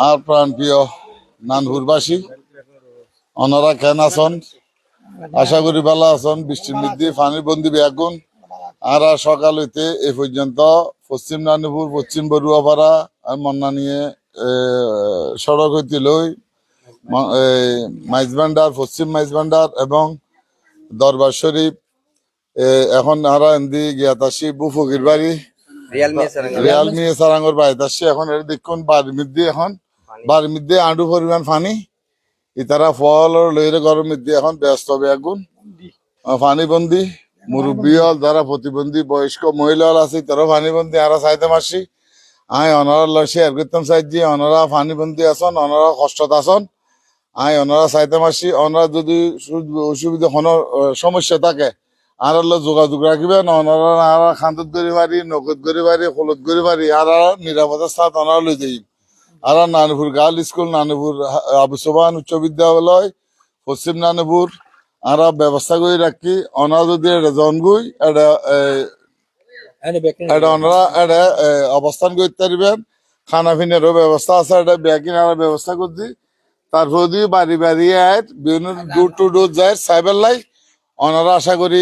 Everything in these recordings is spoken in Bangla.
আর প্রাণ প্রিয় নানপুরবাসী ওনারা কেন আছেন? আশা করি ভালো আছেন বৃষ্টির মধ্যে পানির বন্দি ব্যাগুন। আর আর সকাল হইতে এই পর্যন্ত পশ্চিম নানুপুর পশ্চিম বড়ুয়াপাড়া আর মন্না নিয়ে এ, সড়ক হইতে লই ম- এই মাইজবান্ডার পশ্চিম মাইজবান্ডার এবং দরবার শরীফ এ, এখন আরা এন্দি গিয়াতাসি বুফকির বাড়ি রিয়েলমি সারাঙ্গর বাড়িতে আসছে এখন এর দেখুন বাড়ির মধ্যে এখন বাড়ির মধ্যে আঁডু পরিমাণ পানি ইতারা ফল লইরে গরম মধ্যে এখন ব্যস্ত হবে আগুন পানি বন্দি মুরব্বী হল যারা প্রতিবন্ধী বয়স্ক মহিলা হল আছে তারাও পানি বন্দি আরা চাইতে মারছি আয় অনারা শেয়ার করতাম চাইছি অনারা পানি বন্দি আসন অনারা কষ্টত আসন আয় অনারা চাইতে মারছি অনারা যদি অসুবিধা আহ, সমস্যা থাকে আর যোগাযোগ রাখিবেন অনারা আর খান্তত করি পারি নগদ করি পারি হলুদ করি পারি আর আর নিরাপত্তার সাথ অনারা লই যাই আর নানুপুর গার্ল স্কুল নানুপুর আবু সোবান উচ্চ বিদ্যালয় পশ্চিম নানুপুর আর ব্যবস্থা করে রাখি অনারা যদি এটা জনগুই এটা এটা ওনারা এটা অবস্থান করতে পারবেন খানা পিনারও ব্যবস্থা আছে এটা ব্যাগিন আর ব্যবস্থা করছি। তারপর দিয়ে বাড়ি বাড়ি আয় বিভিন্ন ডোর টু ডোর যায় সাইবার লাই ওনারা আশা করি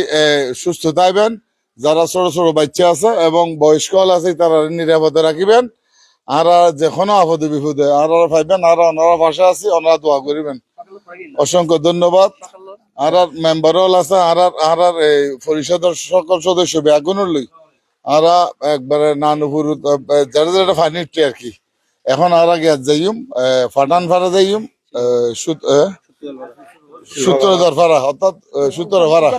সুস্থ থাকবেন যারা ছোট ছোট বাচ্চা আছে এবং বয়স্ক আছে তারা নিরাপদে রাখিবেন। আর আর যে কোনো আপদে বিপদে আর আর পাইবেন আর ওনারা পাশে আছি ওনারা দোয়া করিবেন। অসংখ্য ধন্যবাদ। আর আর মেম্বার হল আছে আর আর আর আর এই পরিষদের সকল সদস্য ব্যাগুনের লই। আরা একবারে নানুপুর যারা যারা ফানি আর কি। এখন আর আগে যাইম ফাটান ফাড়া যাইম সূত্র দরফারা অর্থাৎ সূত্র ভাড়া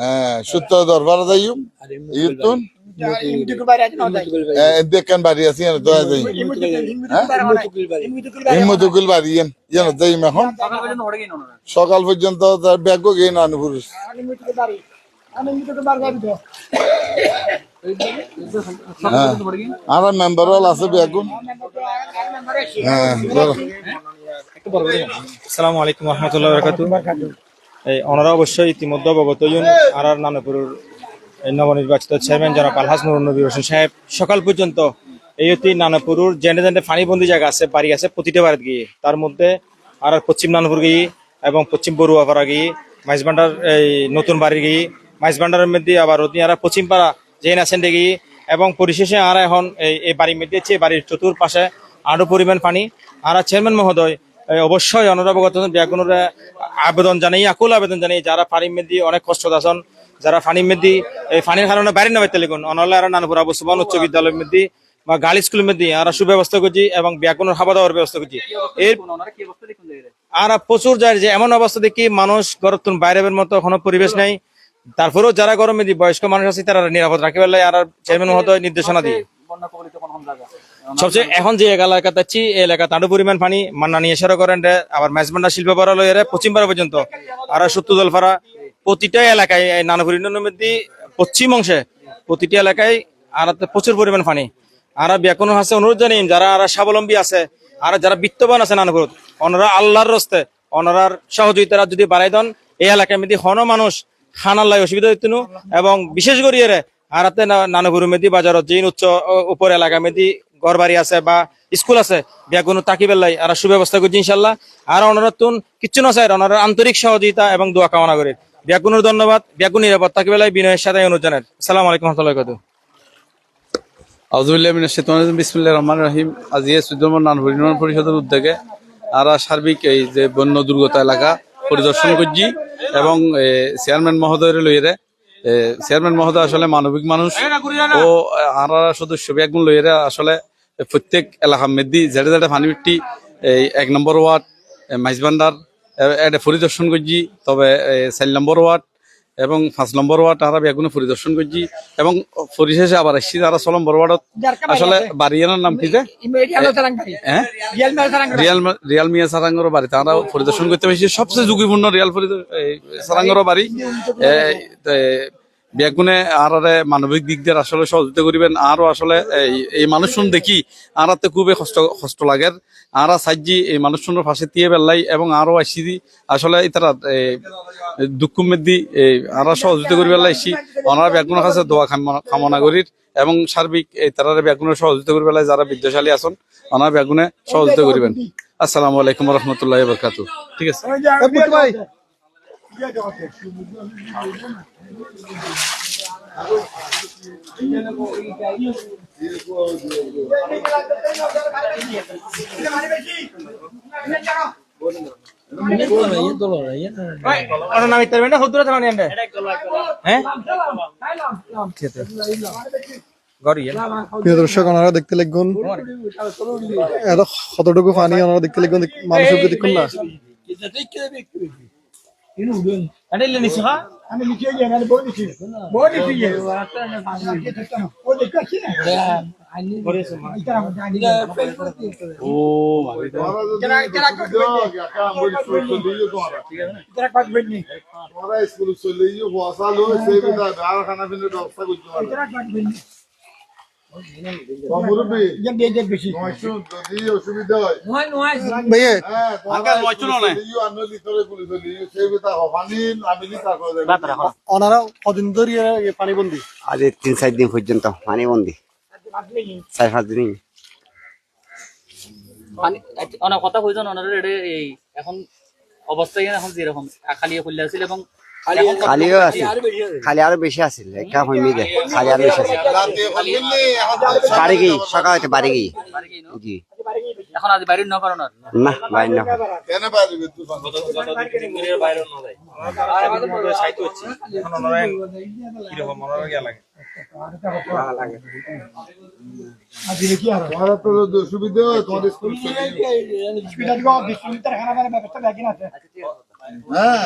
হ্যাঁ সূত্র দরফারা যাইম ইউতুন। দেখেন বাড়ি আছি যাই হিম্মতুকুল বাড়ি ইয়েন যাইম এখন সকাল পর্যন্ত ব্যাগ গিয়ে নানুপুর হ্যাঁ। আর মেম্বার হল আছে হ্যাঁ বলো। আসসালামু আলাইকুম রহমতুল্লাহ বরকাতু এই ওনারা অবশ্যই ইতিমধ্যে অবগত। আর আর নানপুরের নবনির্বাচিত চেয়ারম্যান জনাব আলহাজ নুর নবী হোসেন সাহেব, সকাল পর্যন্ত এই অতি নানাপুরের জেনে জেনে ফানিবন্দি জায়গা আছে, বাড়ি আছে প্রতিটা বাড়িতে গিয়ে। তার মধ্যে আর পশ্চিম নানপুর গিয়ে এবং পশ্চিম বড়ুয়াপাড়া গিয়ে, মাইজবান্ডার এই নতুন বাড়ি গিয়ে, মাইজবান্ডারের মধ্যে আবার অতি আর পশ্চিম পাড়া জেন আছেন গিয়ে এবং পরিশেষে আর এখন এই এই বাড়ির মধ্যে হচ্ছে বাড়ির চতুর্পাশে আরও পরিমাণ পানি আর চেয়ারম্যান মহোদয় অবশ্যই অনরাবগত ব্যাগুনের আবেদন জানাই, আকুল আবেদন জানাই, যারা পানির মেদি অনেক কষ্ট আছেন যারা ফানি মেদি, এই পানির কারণে বাইরে না বাইতে লিখুন। অনলে আর নানপুর আবু উচ্চ বিদ্যালয়ের মধ্যে বা গার্ল স্কুলের মেদি, আর সুব্যবস্থা করছি এবং ব্যাগুনের খাওয়া দাওয়ার ব্যবস্থা করছি। এর আর প্রচুর যায় যে এমন অবস্থা দেখি মানুষ গরতুন বাইরে মতো কোনো পরিবেশ নাই। তারপরেও যারা গরমে দি বয়স্ক মানুষ আছে, তারা নিরাপদ রাখিবার লাগে আর চেয়ারম্যান মহোদয় নির্দেশনা দিয়ে। সবচেয়ে এখন যে এলাকা যাচ্ছি এই এলাকা তাঁরও পরিমাণ পানি মান্না নিয়ে এসে করেন আবার মেজবান্ডা শিল্প পাড়া লয়ে পশ্চিম পাড়া পর্যন্ত। আর সত্তর জলপাড়া প্রতিটা এলাকায় নানাপুর মধ্যে পশ্চিম অংশে প্রতিটা এলাকায় আর প্রচুর পরিমাণ পানি আর ব্যাকুন আছে, অনুরোধ জানি যারা আর স্বাবলম্বী আছে, আর যারা বিত্তবান আছে নানাপুর, ওনারা আল্লাহর রস্তে ওনারার সহযোগিতারা যদি বাড়াই দেন, এই এলাকার মধ্যে হন মানুষ লাই অসুবিধা হইতো না। এবং বিশেষ করে এরে আর হাতে নানাপুর মেদি বাজারত যে উচ্চ উপর এলাকা মেদি ঘর বাড়ি আছে বা স্কুল আছে ব্যাগুন তাকিবেল লাই, আর সুব্যবস্থা করছি ইনশাল্লাহ আর ওনারা তুন, কিচ্ছু না চাই ওনারা আন্তরিক সহযোগিতা এবং দোয়া কামনা করে ব্যাগুনের ধন্যবাদ ব্যাগুন নিরাপদ তাকিবেলাই বিনয়ের সাথে অনুরোধ জানার আসসালামু আলাইকুম রহমতুল্লাহ বরকাতুহু। আউজুবিল্লাহ মিনাশ শাইতানির রাজিম বিসমিল্লাহির রহমানির রহিম আজ ইয়ে পরিষদের উদ্যোগে আরা সার্বিক এই যে বন্য দুর্গত এলাকা পরিদর্শন করছি এবং চেয়ারম্যান মহোদয়ের লইরে এ, চেয়ারম্যান মহোদয় আসলে মানবিক মানুষ ও আরা সদস্য ব্যাগুন লইরে আসলে প্রত্যেক এলাকা মেদি জেডে জেডে ফানিমিট্টি এই এক নম্বর ওয়ার্ড মাইজবান্ডার এটা পরিদর্শন করছি তবে চার নম্বর ওয়ার্ড এবং পাঁচ নম্বর ওয়ার্ড তারা বেগুনে পরিদর্শন করছি এবং পরিশেষে আবার আসছি তারা ছ নম্বর ওয়ার্ডত। আসলে বাড়িয়ানোর নাম কি যে? হ্যাঁ? রিয়াল রিয়াল মিয়া সারাঙ্গর বাড়ি। তারা পরিদর্শন করতে পারছি। সবচেয়ে ঝুঁকিপূর্ণ রিয়াল সারাঙ্গর বাড়ি। বেগুনে আর মানবিক দিক দিয়ে আসলে সহযোগিতা করিবেন। আরও আসলে এই- মানুষজন দেখি আর হাতে খুবই কষ্ট কষ্ট লাগে। আর সাহায্যি এই মানুষজনের পাশে দিয়ে বেল্লাই এবং আরও আসি দি আসলে তারা দুঃখ মেদি আর সহযোগিতা করি বেলাই আসি ওনারা বেগুনের কাছে দোয়া কামনা- করির এবং সার্বিক এই তারা বেগুনের সহযোগিতা করি বেলায় যারা বিদ্যাশালী আছেন ওনারা বেগুনে সহযোগিতা করিবেন। আসসালামু আলাইকুম রহমতুল্লাহ বরকাত ঠিক আছে। দেখতে লাগুন। এত কতটুকু পানি ওনারা দেখতে লাগুন মানুষের দেখুন না? আমি লিখে যাই মানে বই লিখি বই লিখি যাই ও দেখো কি সেই বিধা আর খানা পিনে ব্যবস্থা করতে পারো আজ এই তিন চার দিন পর্যন্ত পানি বন্দি চার পাঁচ দিন। মানে কথা এই এখন অবস্থা এখানে এখন যেরকম খালি খুললে আছিল এবং খালিও আছে। খালি আরও বেশি আছিল একটা হইমি গে খালি আরও বেশি আছে। বাড়ি গেই সকাল হইতে বাড়ি গেই? জি। এখন আজ বাইরে না পারো না না বাইরে না কেন তুই অসুবিধা হয় স্কুল মানে হ্যাঁ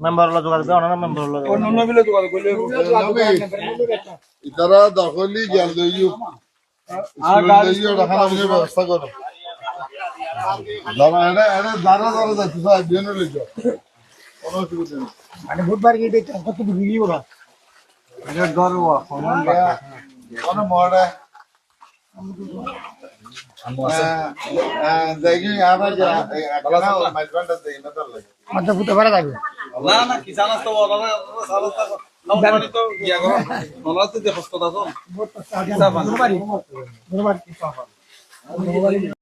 মেম্বার হলো যোগাযোগ ওনারা মেম্বার হলো ইতারা দখলি গেল দইও স্কুল দইও রাখানা পিনে ব্যবস্থা করো দাঁড়া এটা এটা দাঁড়া দাঁড়া যাচ্ছে স্যার বিয়ে নিয়ে যাও কোনো অসুবিধা নেই মানে বুধবার গিয়ে দেখতে কত ভিড়ি ওরা কোনো মরে। দেখি আমার মাইজবান্ডা দেখি না তার লাগে। মাথা ফুটে ভাড়া থাকবে। না না কি জানাস তো ওনারা ওনারা তো গিয়া করো।